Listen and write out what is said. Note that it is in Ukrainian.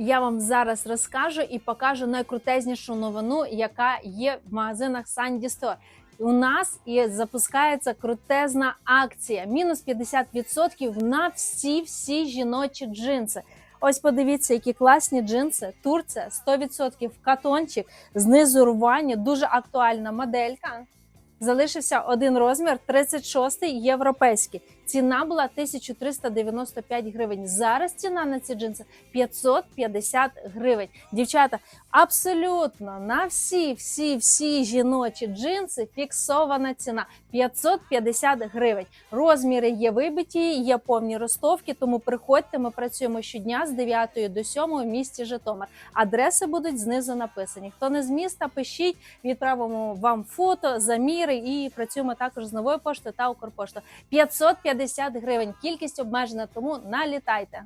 Я вам зараз розкажу і покажу найкрутезнішу новину, яка є в магазинах Sandy Store. У нас і запускається крутезна акція. Мінус 50% на всі всі жіночі джинси. Ось подивіться, які класні джинси. Турція 100% катончик, знизу рвання, дуже актуальна моделька. Залишився один розмір, 36 європейський. Ціна була 1395 гривень. Зараз ціна на ці джинси 550 гривень. Дівчата, абсолютно на всі, всі, всі жіночі джинси фіксована ціна 550 гривень. Розміри є вибиті, є повні ростовки. Тому приходьте. Ми працюємо щодня з 9 до 7 в місті Житомир. Адреси будуть знизу написані. Хто не з міста, пишіть, відправимо вам фото, заміри і працюємо також з новою поштою та Укрпоштою. 550 гривень. Кількість обмежена, тому налітайте.